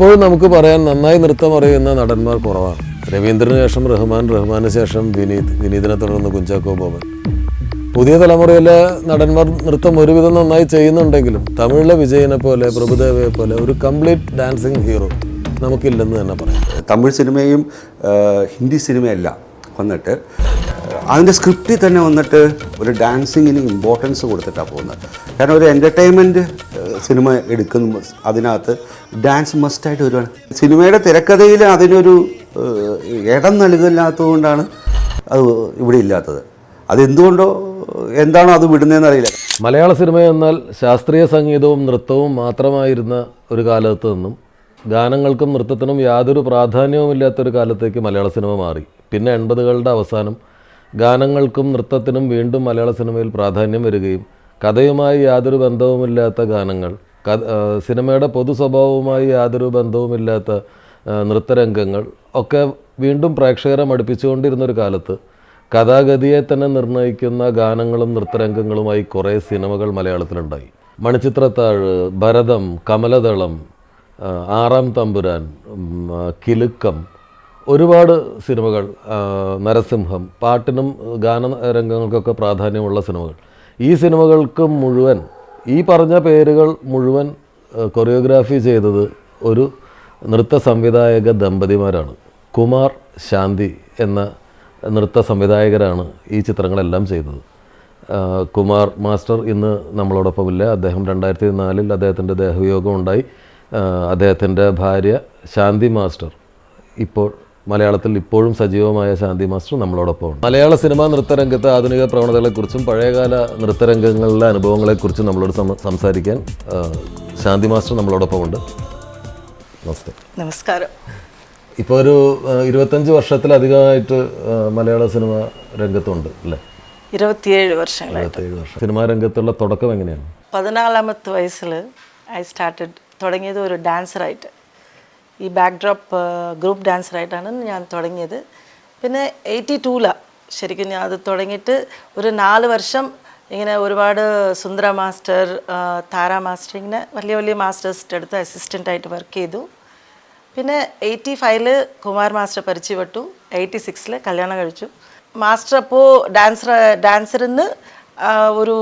ഇപ്പോഴും നമുക്ക് പറയാൻ നന്നായി നൃത്തം അറിയുന്ന നടന്മാർ കുറവാണ്. രവീന്ദ്രന് ശേഷം റഹ്മാൻ റഹ്മാന് ശേഷം വിനീത് വിനീതിനെ തുടർന്ന് കുഞ്ചാക്കോ ബോബൻ. പുതിയ തലമുറയിലെ നടന്മാർ നൃത്തം ഒരുവിധം നന്നായി ചെയ്യുന്നുണ്ടെങ്കിലും തമിഴിലെ വിജയനെ പോലെ പ്രഭുദേവയെ പോലെ ഒരു കംപ്ലീറ്റ് ഡാൻസിങ് ഹീറോ നമുക്കില്ലെന്ന് തന്നെ പറയാം. തമിഴ് സിനിമയും ഹിന്ദി സിനിമയല്ല വന്നിട്ട് അതിന്റെ സ്ക്രിപ്റ്റിൽ തന്നെ വന്നിട്ട് ഒരു ഡാൻസിങ്ങിന് ഇമ്പോർട്ടൻസ് കൊടുത്തിട്ടാണ് പോകുന്നത്. കാരണം ഒരു എന്റർടൈൻമെന്റ് സിനിമ എടുക്കുന്ന അതിനകത്ത് ഡാൻസ് മസ്റ്റായിട്ട് വരുവാണ്. സിനിമയുടെ തിരക്കഥയിൽ അതിനൊരു ഇടം നൽകില്ലാത്തതുകൊണ്ടാണ് അത് ഇവിടെ ഇല്ലാത്തത്. അതെന്തുകൊണ്ടോ എന്താണോ അത് വിടുന്നതെന്ന് അറിയില്ല. മലയാള സിനിമ എന്നാൽ ശാസ്ത്രീയ സംഗീതവും നൃത്തവും മാത്രമായിരുന്ന ഒരു കാലത്ത് നിന്നും ഗാനങ്ങൾക്കും നൃത്തത്തിനും യാതൊരു പ്രാധാന്യവുമില്ലാത്തൊരു കാലത്തേക്ക് മലയാള സിനിമ മാറി. പിന്നെ എൺപതുകളുടെ അവസാനം ഗാനങ്ങൾക്കും നൃത്തത്തിനും വീണ്ടും മലയാള സിനിമയിൽ പ്രാധാന്യം വരികയും കഥയുമായി യാതൊരു ബന്ധവുമില്ലാത്ത ഗാനങ്ങൾ സിനിമയുടെ പൊതു സ്വഭാവവുമായി യാതൊരു ബന്ധവുമില്ലാത്ത നൃത്തരംഗങ്ങൾ ഒക്കെ വീണ്ടും പ്രേക്ഷകരെ മടുപ്പിച്ചുകൊണ്ടിരുന്നൊരു കാലത്ത് കഥാഗതിയെ തന്നെ നിർണയിക്കുന്ന ഗാനങ്ങളും നൃത്തരംഗങ്ങളുമായി കുറേ സിനിമകൾ മലയാളത്തിലുണ്ടായി. മണിച്ചിത്രത്താഴ് ഭരതം കമലതളം ആറാം തമ്പുരാൻ കിലുക്കം ഒരുപാട് സിനിമകൾ നരസിംഹം പാട്ടിനും ഗാനരംഗങ്ങൾക്കൊക്കെ പ്രാധാന്യമുള്ള സിനിമകൾ. ഈ സിനിമകൾക്ക് മുഴുവൻ ഈ പറഞ്ഞ പേരുകൾ മുഴുവൻ കൊറിയോഗ്രാഫി ചെയ്തത് ഒരു നൃത്ത സംവിധായക ദമ്പതിമാരാണ്. കുമാർ ശാന്തി എന്ന നൃത്ത സംവിധായകരാണ് ഈ ചിത്രങ്ങളെല്ലാം ചെയ്തത്. കുമാർ മാസ്റ്റർ ഇന്ന് നമ്മളോടൊപ്പമില്ല. അദ്ദേഹം രണ്ടായിരത്തി നാലിൽ അദ്ദേഹത്തിന്റെ ദേഹവിയോഗം ഉണ്ടായി. അദ്ദേഹത്തിന്റെ ഭാര്യ ശാന്തി മാസ്റ്റർ ഇപ്പോൾ മലയാളത്തിൽ ഇപ്പോഴും സജീവമായ ശാന്തി മാസ്റ്റർ നമ്മളോടൊപ്പമാണ്. മലയാള സിനിമാ നൃത്തരംഗത്തെ ആധുനിക പ്രവണതകളെക്കുറിച്ചും പഴയകാല നൃത്തരംഗങ്ങളിലെ അനുഭവങ്ങളെക്കുറിച്ചും നമ്മളോട് സംസാരിക്കാൻ ശാന്തി മാസ്റ്റർ നമ്മളോടൊപ്പമുണ്ട്. നമസ്തേ. നമസ്കാരം. ഇപ്പോൾ ഒരു ഇരുപത്തഞ്ച് വർഷത്തിലധികമായിട്ട് മലയാള സിനിമ രംഗത്തുണ്ട് അല്ലേ? ഇരുപത്തിയേഴ് വർഷം. സിനിമാ രംഗത്തുള്ള തുടക്കം എങ്ങനെയാണ്? പതിനാലാമത്തെ വയസ്സിൽ ഐ സ്റ്റാർട്ടഡ് തുടങ്ങിയത് ഒരു ഡാൻസറായിട്ട്. ഈ ബാക്ക് ഡ്രോപ്പ് ഗ്രൂപ്പ് ഡാൻസറായിട്ടാണ് ഞാൻ തുടങ്ങിയത്. പിന്നെ എയ്റ്റി ടൂലാണ് ശരിക്കും ഞാൻ അത് തുടങ്ങിയിട്ട് ഒരു നാല് വർഷം ഇങ്ങനെ ഒരുപാട് സുന്ദര മാസ്റ്റർ താര മാസ്റ്റർ ഇങ്ങനെ വലിയ വലിയ മാസ്റ്റേഴ്സിന്റെ അടുത്ത് അസിസ്റ്റന്റായിട്ട് വർക്ക് ചെയ്തു. പിന്നെ എയ്റ്റി ഫൈവിൽ കുമാർ മാസ്റ്റർ പരിചയപ്പെട്ടു. എയ്റ്റി സിക്സിൽ കല്യാണം കഴിച്ചു. മാസ്റ്റർ അപ്പോൾ ഡാൻസർ ഡാൻസറിൽ ഒരു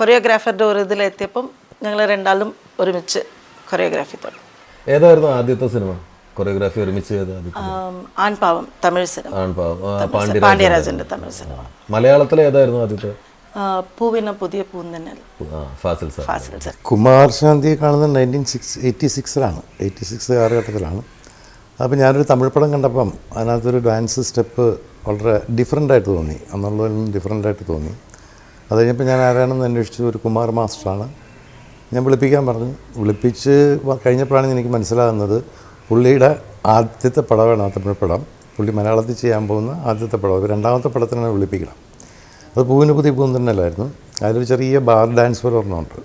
കൊറിയോഗ്രാഫറുടെ ഒരു ഇതിലെത്തിയപ്പം ഞങ്ങൾ രണ്ടാളും ഒരുമിച്ച് കൊറിയോഗ്രാഫി തുടങ്ങി. ഏതായിരുന്നു ആദ്യത്തെ സിനിമ? കൊറിയോഗ്രാഫി ഒരുമിച്ച് ചെയ്ത ആദ്യത്തെ ആൺപാവം തമിഴ് സിനിമ. ആൺപാവം ആ, തമിഴ് പാണ്ഡ്യരാജൻ. സിനിമ. പാണ്ഡ്യരാജന്റെ തമിഴ് സിനിമ. മലയാളത്തിലെ ഏതായിരുന്നു ആദ്യത്തെ? ആ, പൂവിന പുതിയ പൂന്തന്നൽ. ആ ഫാസിൽ സാർ. ഫാസിൽ സർ. കുമാർ ശാന്തിയെ കാണുന്നത് നയന്റീൻ സിക്സ് എയ്റ്റി സിക്സിലാണ് എയ്റ്റി സിക്സ് കാലഘട്ടത്തിലാണ്. അപ്പോൾ ഞാനൊരു തമിഴ് പടം കണ്ടപ്പം അതിനകത്തൊരു ഡാൻസ് സ്റ്റെപ്പ് വളരെ ഡിഫറെന്റ് ആയിട്ട് തോന്നി. അന്നുള്ളതിൽ നിന്ന് ഡിഫറെന്റ് ആയിട്ട് തോന്നി. അത് കഴിഞ്ഞപ്പോൾ ഞാൻ ആരാണെന്ന് അന്വേഷിച്ചു. ഒരു കുമാർ മാസ്റ്ററാണ്. ഞാൻ വിളിപ്പിക്കാൻ പറഞ്ഞു. വിളിപ്പിച്ച് കഴിഞ്ഞപ്പോഴാണ് എനിക്ക് മനസ്സിലാകുന്നത് പുള്ളിയുടെ ആദ്യത്തെ പടമാണ് ആ തമിഴ് പടം. പുള്ളി മലയാളത്തിൽ ചെയ്യാൻ പോകുന്ന ആദ്യത്തെ പടം. രണ്ടാമത്തെ പടത്തിനാണ് വിളിപ്പിക്കണം. അത് പൂവിന് പുതിയ പൂന്തന്നലായിരുന്നു അതിലൊരു ചെറിയ ബാർ ഡാൻസ് പോലെ ഒരെണ്ണമുണ്ട്.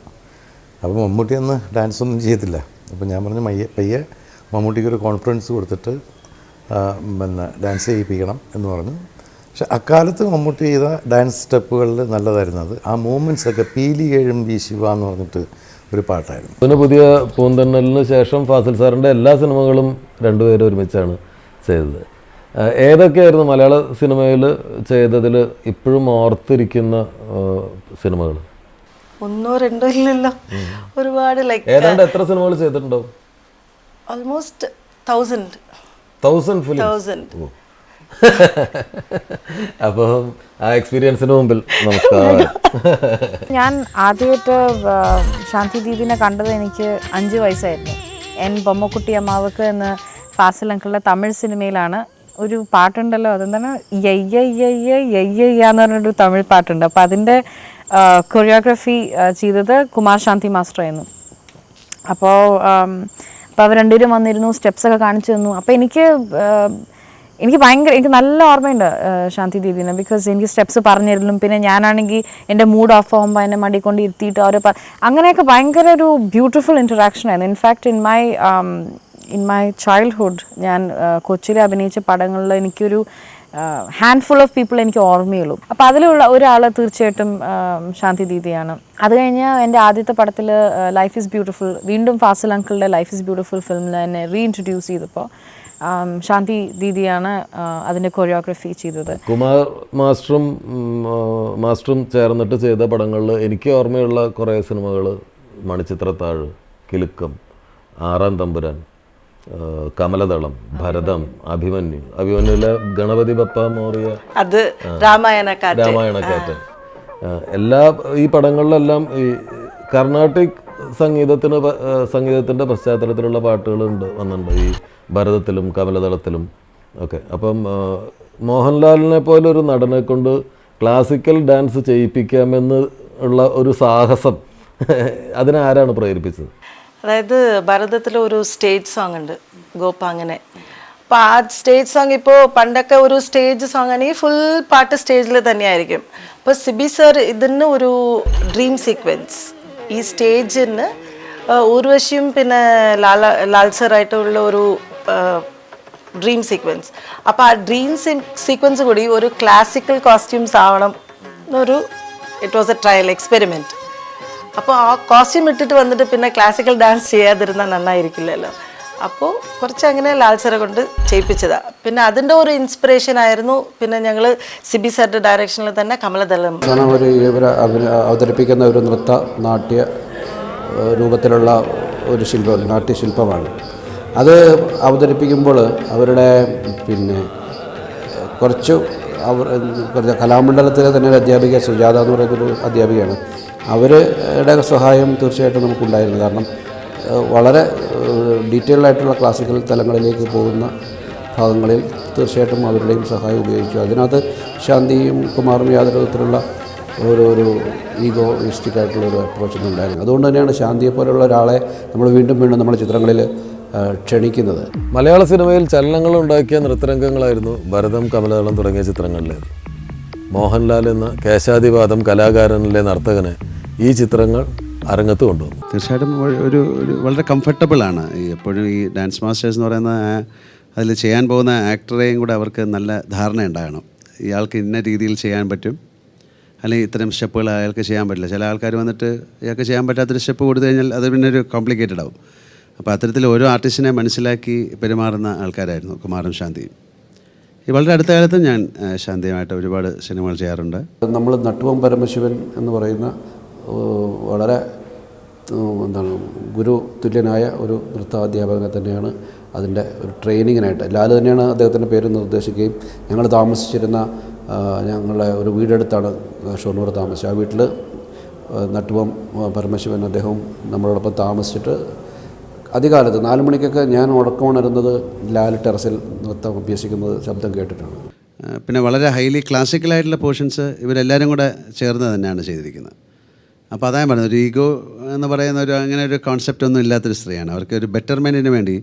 അപ്പോൾ മമ്മൂട്ടി അന്ന് ഡാൻസ് ഒന്നും ചെയ്യത്തില്ല അപ്പോൾ ഞാൻ പറഞ്ഞു മയ്യ പയ്യെ മമ്മൂട്ടിക്ക് ഒരു കോൺഫിഡൻസ് കൊടുത്തിട്ട് പിന്നെ ഡാൻസ് ചെയ്യിപ്പിക്കണം എന്ന് പറഞ്ഞു. പക്ഷെ അക്കാലത്ത് മമ്മൂട്ടി ചെയ്ത ഡാൻസ് സ്റ്റെപ്പുകളിൽ നല്ലതായിരുന്നത് ആ മൂമെന്റ്സൊക്കെ പീലി ഏഴും ബി ശിവ എന്ന് പറഞ്ഞിട്ട് ഒരു പാട്ടായിരുന്നു. പിന്നെ പുതിയ പൂന്തന്നലിന് ശേഷം ഫാസിൽ സാറിന്റെ എല്ലാ സിനിമകളും രണ്ടുപേരും ഒരുമിച്ചാണ് ചെയ്തത്. ഏതൊക്കെയായിരുന്നു മലയാള സിനിമയിൽ ചെയ്തതിൽ ഇപ്പോഴും ഓർത്തിരിക്കുന്ന സിനിമകൾ ഒന്നോ രണ്ടോ ഇല്ലല്ലോ. ഒരുപാട് ലൈക്ക് ഏതാണ്ട് എത്ര സിനിമകൾ ചെയ്തിട്ടുണ്ടാവും? ഓൾമോസ്റ്റ് തൗസൻഡ് തൗസൻഡ് തൗസൻഡ് അപ്പം ആ എക്സ്പീരിയൻസിന് മുമ്പിൽ നമസ്കാരം. ഞാൻ ആദ്യമായിട്ട് ശാന്തി ദീദിനെ കണ്ടത് എനിക്ക് അഞ്ച് വയസ്സായിരുന്നു. എൻ ബൊമ്മക്കുട്ടി അമ്മാവക്ക് എന്ന ഫാസിൽ അങ്കിളിലെ തമിഴ് സിനിമയിലാണ് ഒരു പാട്ടുണ്ടല്ലോ അതെന്താണ്? എന്ന് പറഞ്ഞൊരു തമിഴ് പാട്ടുണ്ട്. അപ്പോൾ അതിന്റെ കൊറിയോഗ്രഫി ചെയ്തത് കുമാർ ശാന്തി മാസ്റ്റർ ആയിരുന്നു അപ്പോൾ അപ്പോൾ അവർ രണ്ടുപേരും വന്നിരുന്നു സ്റ്റെപ്സ് ഒക്കെ കാണിച്ചു തന്നു. അപ്പോൾ എനിക്ക് എനിക്ക് ഭയങ്കര എനിക്ക് നല്ല ഓർമ്മയുണ്ട് ശാന്തി ദീദിനെ ബിക്കോസ് എനിക്ക് സ്റ്റെപ്സ് പറഞ്ഞിരുന്നു. പിന്നെ ഞാനാണെങ്കിൽ എന്റെ മൂഡ് ഓഫ് ആകുമ്പോൾ എന്നെ മടി കൊണ്ട് ഇരുത്തിയിട്ട് അവർ അങ്ങനെയൊക്കെ ഭയങ്കര ഒരു ബ്യൂട്ടിഫുൾ ഇന്ററാക്ഷൻ ആയിരുന്നു. In fact in my in my childhood ഞാൻ കൊച്ചിയിൽ അഭിനയിച്ച പടങ്ങളിൽ എനിക്കൊരു ഹാൻഡ്ഫുൾ ഓഫ് പീപ്പിൾ എനിക്ക് ഓർമ്മയുള്ളൂ. അപ്പോൾ അതിലുള്ള ഒരാൾ തീർച്ചയായിട്ടും ശാന്തി ദീദിയാണ് അത് കഴിഞ്ഞ് എന്റെ ആദ്യത്തെ പടത്തിൽ ലൈഫ് ഈസ് ബ്യൂട്ടിഫുൾ വീണ്ടും ഫാസിൽ അങ്കിളുടെ ലൈഫ് ഈസ് ബ്യൂട്ടിഫുൾ ഫിലിമിൽ എന്നെ റീഇൻട്രൊഡ്യൂസ് ചെയ്തപ്പോൾ ശാന്തി ദീദിയാണ് അതിന്റെ കൊറിയോഗ്രഫി ചെയ്തത്. കുമാർ മാസ്റ്ററും മാസ്റ്ററും ചേർന്നിട്ട് ചെയ്ത പടങ്ങളിൽ എനിക്ക് ഓർമ്മയുള്ള കുറേ സിനിമകൾ മണിച്ചിത്രത്താഴ് കിലുക്കം ആറാം തമ്പുരാൻ കമലദളം ഭരതം അഭിമന്യു. അഭിമന്യുവിലെ ഗണപതി ബപ്പ മോറിയ അത് രാമായണക്കാറ്റ്. രാമായണക്കാറ്റ്. എല്ലാ ഈ പടങ്ങളിലെല്ലാം ഈ കർണാട്ടിക് സംഗീതത്തിന് സംഗീതത്തിന്റെ പശ്ചാത്തലത്തിലുള്ള പാട്ടുകളുണ്ട് വന്നിട്ടുണ്ട്. ഈ ഭരതത്തിലും കമലതളത്തിലും ഒക്കെ. അപ്പം മോഹൻലാലിനെ പോലെ ഒരു നടനെ കൊണ്ട് ക്ലാസിക്കൽ ഡാൻസ് ചെയ്യിപ്പിക്കാമെന്ന് ഉള്ള ഒരു സാഹസം അതിനെ ആരാണ് പ്രേരിപ്പിച്ചത്? അതായത് ഭാരതത്തിൽ ഒരു സ്റ്റേജ് സോങ് ഉണ്ട് ഗോപ്പാങ്ങനെ അപ്പോൾ ആ സ്റ്റേജ് സോങ് ഇപ്പോൾ പണ്ടൊക്കെ ഒരു സ്റ്റേജ് സോങ് ആണെങ്കിൽ ഫുൾ പാട്ട് സ്റ്റേജിൽ തന്നെയായിരിക്കും. അപ്പോൾ സിബി സർ ഇതിന് ഒരു ഡ്രീം സീക്വൻസ് ഈ സ്റ്റേജിന് ഊർവശിയും പിന്നെ ലാല ലാൽ സറായിട്ടുള്ള ഒരു ഡ്രീം സീക്വൻസ് അപ്പോൾ ആ ഡ്രീം സീക്വൻസ് കൂടി ഒരു ക്ലാസിക്കൽ കോസ്റ്റ്യൂംസ് ആവണം എന്നൊരു it was a trial experiment അപ്പോൾ ആ കോസ്റ്റ്യൂം ഇട്ടിട്ട് വന്നിട്ട് പിന്നെ ക്ലാസിക്കൽ ഡാൻസ് ചെയ്യാതിരുന്നാൽ നന്നായിരിക്കില്ലല്ലോ. അപ്പോൾ കുറച്ച് അങ്ങനെ ലാൽസര കൊണ്ട് ചെയ്യിപ്പിച്ചതാണ് പിന്നെ അതിന്റെ ഒരു ഇൻസ്പിറേഷൻ ആയിരുന്നു. പിന്നെ ഞങ്ങൾ സിബി സാറിന്റെ ഡയറക്ഷനിൽ തന്നെ കമലദളം ഒരു ഇവർ അവതരിപ്പിക്കുന്ന ഒരു നൃത്ത നാട്യ രൂപത്തിലുള്ള ഒരു ശില്പം നാട്യശില്പമാണ്. അത് അവതരിപ്പിക്കുമ്പോൾ അവരുടെ പിന്നെ കുറച്ച് അവർ കലാമണ്ഡലത്തിലെ തന്നെ ഒരു അധ്യാപിക സുജാത എന്ന് പറയുന്നൊരു അധ്യാപികയാണ്. അവരുടെ സഹായം തീർച്ചയായിട്ടും നമുക്കുണ്ടായിരുന്നു. കാരണം വളരെ ഡീറ്റെയിൽഡ് ആയിട്ടുള്ള ക്ലാസിക്കൽ തലങ്ങളിലേക്ക് പോകുന്ന ഭാഗങ്ങളിൽ തീർച്ചയായിട്ടും അവരുടെയും സഹായം ഉപയോഗിച്ചു അതിനകത്ത് ശാന്തിയും കുമാറും യാതൊരു വിധത്തിലുള്ള ഒരു ഒരു ഈഗോയിസ്റ്റിക് ആയിട്ടുള്ള ഒരു അപ്രോച്ച് ഒന്നും ഉണ്ടായിരുന്നു അതുകൊണ്ട് തന്നെയാണ് ശാന്തിയെ പോലെയുള്ള ഒരാളെ നമ്മൾ വീണ്ടും വീണ്ടും നമ്മുടെ ചിത്രങ്ങളിൽ ക്ഷണിക്കുന്നത്. മലയാള സിനിമയിൽ ചലനങ്ങൾ ഉണ്ടാക്കിയ നൃത്തരംഗങ്ങളായിരുന്നു ഭരതം കമലദളം തുടങ്ങിയ ചിത്രങ്ങളിലേത് മോഹൻലാൽ എന്ന കേശാദിവാദം കലാകാരനിലെ നർത്തകന് ഈ ചിത്രങ്ങൾ അരങ്ങത്ത് കൊണ്ടുവന്നു. തീർച്ചയായിട്ടും ഒരു- ഒരു വളരെ കംഫർട്ടബിൾ ആണ്. എപ്പോഴും ഈ ഡാൻസ് മാസ്റ്റേഴ്സ് എന്ന് പറയുന്ന അതിൽ ചെയ്യാൻ പോകുന്ന ആക്ടറെയും കൂടെ അവർക്ക് നല്ല ധാരണ ഉണ്ടാകണം. ഇയാൾക്ക് ഇന്ന രീതിയിൽ ചെയ്യാൻ പറ്റും. അല്ലെങ്കിൽ ഇത്തരം സ്റ്റെപ്പുകൾ അയാൾക്ക് ചെയ്യാൻ പറ്റില്ല. ചില ആൾക്കാർ വന്നിട്ട് ഇയാൾക്ക് ചെയ്യാൻ പറ്റാത്തൊരു സ്റ്റെപ്പ് കൊടുത്തു കഴിഞ്ഞാൽ അത് പിന്നെ ഒരു കോംപ്ലിക്കേറ്റഡ് ആവും. അപ്പോൾ അത്തരത്തിൽ ഓരോ ആർട്ടിസ്റ്റിനെ മനസ്സിലാക്കി പെരുമാറുന്ന ആൾക്കാരായിരുന്നു കുമാരൻ ശാന്തി. ഈ വളരെ അടുത്ത കാലത്ത് ഞാൻ ശാന്തിയുമായിട്ട് ഒരുപാട് സിനിമകൾ ചെയ്യാറുണ്ട്. നമ്മൾ നട്ടുവം പരമശിവൻ എന്ന് പറയുന്ന വളരെ എന്താണ് ഗുരു തുല്യനായ ഒരു നൃത്താധ്യാപകനെ തന്നെയാണ് അതിന്റെ ഒരു ട്രെയിനിങ്ങിനായിട്ട്. ലാൽ തന്നെയാണ് അദ്ദേഹത്തിന്റെ പേര് നിർദ്ദേശിക്കുകയും ഞങ്ങൾ താമസിച്ചിരുന്ന ഞങ്ങളുടെ ഒരു വീടെടുത്താണ് ഷൊർണൂർ താമസിച്ചത്. ആ വീട്ടിൽ നട്ടുവം പരമശിവൻ അദ്ദേഹവും നമ്മളോടൊപ്പം താമസിച്ചിട്ട് അധികാലത്ത് നാല് മണിക്കൊക്കെ ഞാൻ ഉറക്കമുണരുന്നത് ലാൽ ടെറസിൽ നൃത്തം അഭ്യസിക്കുന്നത് ശബ്ദം കേട്ടിട്ടാണ്. പിന്നെ വളരെ ഹൈലി ക്ലാസിക്കലായിട്ടുള്ള പോർഷൻസ് ഇവരെല്ലാവരും കൂടെ ചേർന്ന് തന്നെയാണ് ചെയ്തിരിക്കുന്നത്. അപ്പോൾ അതായത് പറഞ്ഞത് ഒരു ഈഗോ എന്ന് പറയുന്ന ഒരു അങ്ങനെ ഒരു കോൺസെപ്റ്റ് ഒന്നും ഇല്ലാത്തൊരു സ്ത്രീയാണ്. അവർക്ക് ഒരു ബെറ്റർമെന്റിന് വേണ്ടി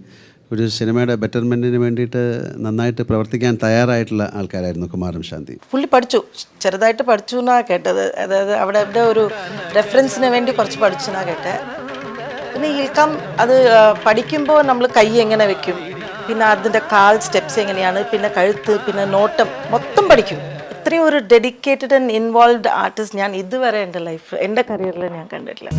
ഒരു സിനിമയുടെ ബെറ്റർമെന്റിന് വേണ്ടിയിട്ട് നന്നായിട്ട് പ്രവർത്തിക്കാൻ തയ്യാറായിട്ടുള്ള ആൾക്കാരായിരുന്നു കുമാരം ശാന്തി. പുള്ളി പഠിച്ചു. ചെറുതായിട്ട് പഠിച്ചു എന്നാണ് കേട്ടത്. അതായത് അവിടെ അവിടെ ഒരു റെഫറൻസിന് വേണ്ടി കുറച്ച് പഠിച്ചു എന്നാണ് കേട്ടത് പിന്നെ ഇൽക്കം അത് പഠിക്കുമ്പോൾ നമ്മൾ കൈ എങ്ങനെ വെക്കും? പിന്നെ അതിന്റെ കാൽ സ്റ്റെപ്സ് എങ്ങനെയാണ്? പിന്നെ കഴുത്ത് പിന്നെ നോട്ടം മൊത്തം പഠിക്കും. ഇത്രയും ഒരു ഡെഡിക്കേറ്റഡ് ആൻഡ് ഇൻവോൾവ് ആർട്ടിസ്റ്റ് ഞാൻ ഇതുവരെ എന്റെ ലൈഫ് എന്റെ കരിയറിൽ ഞാൻ കണ്ടിട്ടില്ല.